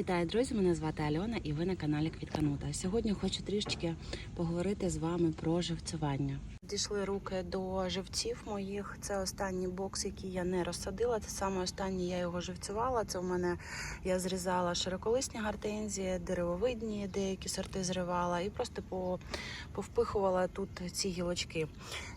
Вітаю, друзі! Мене звати Альона і ви на каналі Квітканута. Сьогодні хочу трішечки поговорити з вами про живцювання. Дійшли руки до живців моїх. Це останній бокс, який я не розсадила. Це саме останній я його живцювала. Це в мене я зрізала широколисні гортензії, деревовидні, деякі сорти зривала і просто по, повпихувала тут ці гілочки.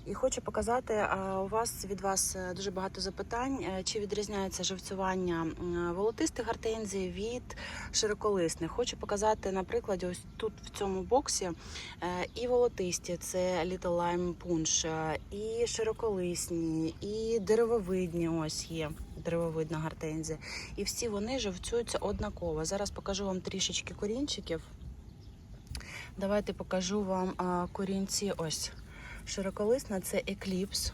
І хочу показати у вас від вас е, дуже багато запитань, е, чи відрізняється живцювання волотистих гортензій від широколисних. Хочу показати на прикладі, ось тут в цьому боксі е, і волотисті, це Little Lime Punch, е, і широколисні, і деревовидні. Ось є деревовидна гортензія. І всі вони живцюються однаково. Зараз покажу вам трішечки корінчиків. Давайте покажу вам а, корінці. Ось широколисна це екліпс.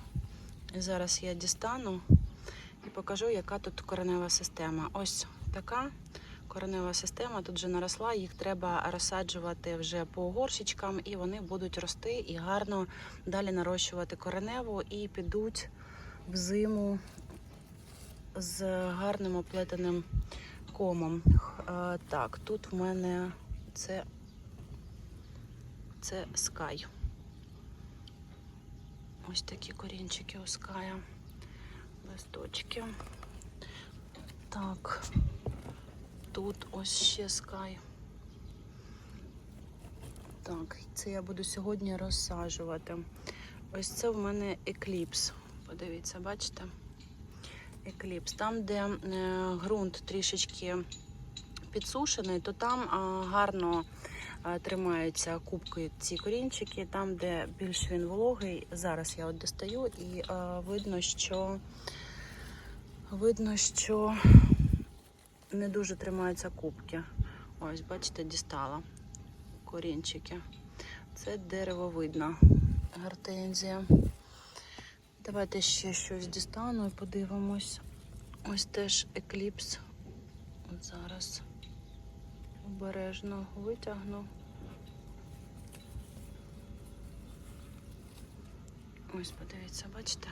І зараз я дістану і покажу, яка тут коренева система. Ось така коренева система тут вже наросла. Їх треба розсаджувати вже по горщичкам, і вони будуть рости і гарно далі нарощувати кореневу і підуть в зиму з гарним оплетеним комом. Е, Так, тут в мене це, це скай. Ось такі корінчики у ская. Листочки. Так, тут ось ще скай. Так, це я буду сьогодні розсаджувати. Ось це в мене екліпс. Подивіться, бачите? Екліпс. Там, де е, ґрунт трішечки підсушений, то там а, гарно а, тримаються кубки ці корінчики. Там, де більш він вологий, зараз я от достаю і а, видно, що видно, що не дуже тримаються кубки. Ось, бачите, дістала корінчики. Це деревовидна гортензія. Давайте ще щось дістану і подивимось. Ось теж екліпс. От зараз обережно витягну. Ось, подивіться, бачите?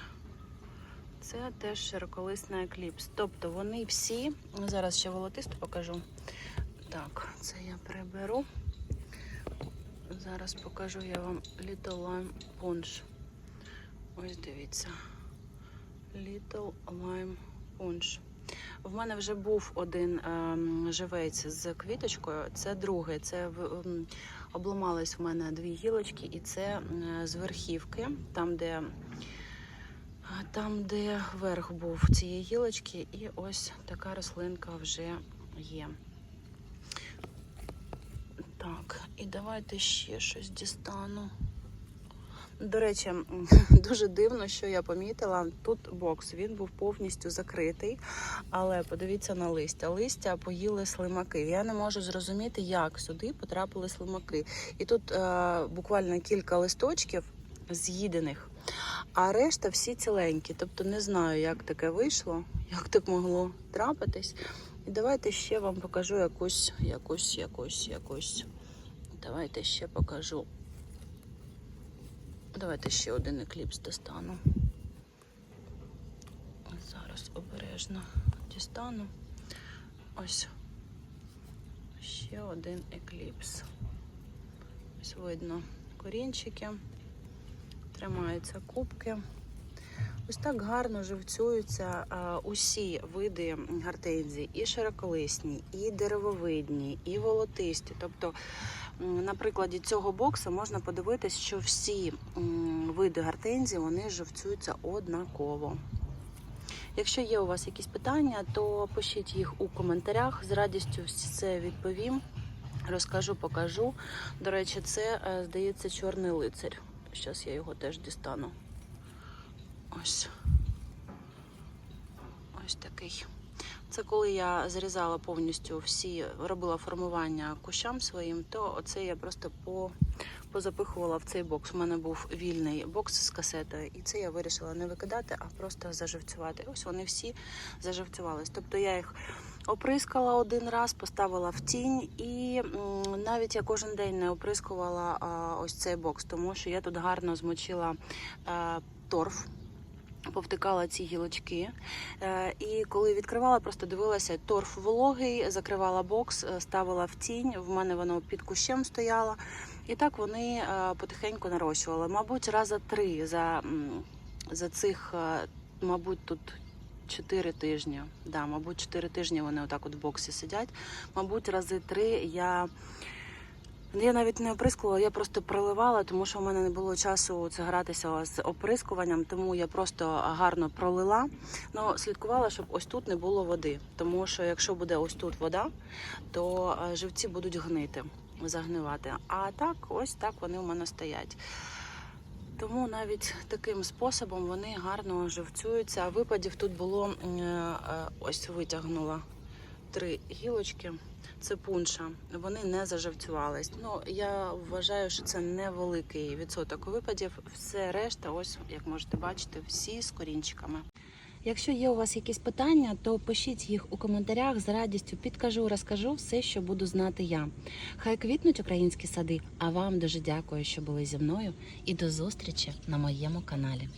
Це теж широколисний екліпс. Тобто вони всі, зараз ще волотисту покажу. Так, це я приберу. Зараз покажу я вам Little Lime Punch. Ось дивіться. Little Lime Punch. В мене вже був один ем, живець з квіточкою. Це другий. Це в- ем, обламались в мене дві гілочки, і це е, з верхівки, там, де, там, де верх був цієї гілочки, і ось така рослинка вже є. Так, і давайте ще щось дістану. До речі, дуже дивно, що я помітила. Тут бокс він був повністю закритий, але подивіться на листя. Листя поїли слимаки. Я не можу зрозуміти, як сюди потрапили слимаки. І тут е, буквально кілька листочків з'їдених, а решта всі ціленькі. Тобто не знаю, як таке вийшло, як так могло трапитись. І давайте ще вам покажу якусь, якусь, якусь, якусь. Давайте ще покажу. Давайте ще один екліпс достану. Зараз обережно дістану. Ось ще один екліпс. Ось видно корінчики, тримаються кубки. Ось так гарно живцюються а, усі види гортензій, і широколисні, і деревовидні, і волотисті. Тобто На прикладі цього боксу можна подивитись, що всі види гортензій вони живцюються однаково. Якщо є у вас якісь питання, то пишіть їх у коментарях. З радістю все відповім. Розкажу, покажу. До речі, це, е, здається, чорний лицар. Зараз я його теж дістану. Ось. Ось такий. Це коли я зрізала повністю всі, робила формування кущам своїм, то оце я просто по, позапихувала в цей бокс. У мене був вільний бокс з касетою, і це я вирішила не викидати, а просто заживцювати. Ось вони всі заживцювались. Тобто я їх оприскала один раз, поставила в тінь, і навіть я кожен день не оприскувала ось цей бокс, тому що я тут гарно змочила а, торф. Повтикала ці гілочки, Е, і коли відкривала, просто дивилася торф вологий, закривала бокс, е, ставила в тінь. В мене воно під кущем стояло. І так вони е, потихеньку нарощували. Мабуть, раза три за, за цих, е, мабуть, тут чотири тижні. Да, мабуть, чотири тижні вони отак от в боксі сидять. Мабуть, рази три я. Я навіть не оприскувала, я просто проливала, тому що в мене не було часу це гратися з оприскуванням, тому я просто гарно пролила. Ну, слідкувала, щоб ось тут не було води. Тому що якщо буде ось тут вода, то е, живці будуть гнити, загнивати. А так, ось так вони у мене стоять. Тому навіть таким способом вони гарно живцюються. А випадів тут було е, е, ось витягнула три гілочки. Це пунша. Вони не заживцювались. Ну я вважаю, що це невеликий відсоток випадів. Все решта, ось як можете бачити, всі з корінчиками. Якщо є у вас якісь питання, то пишіть їх у коментарях з радістю підкажу, розкажу все, що буду знати я. Хай квітнуть українські сади. А вам дуже дякую, що були зі мною, і до зустрічі на моєму каналі.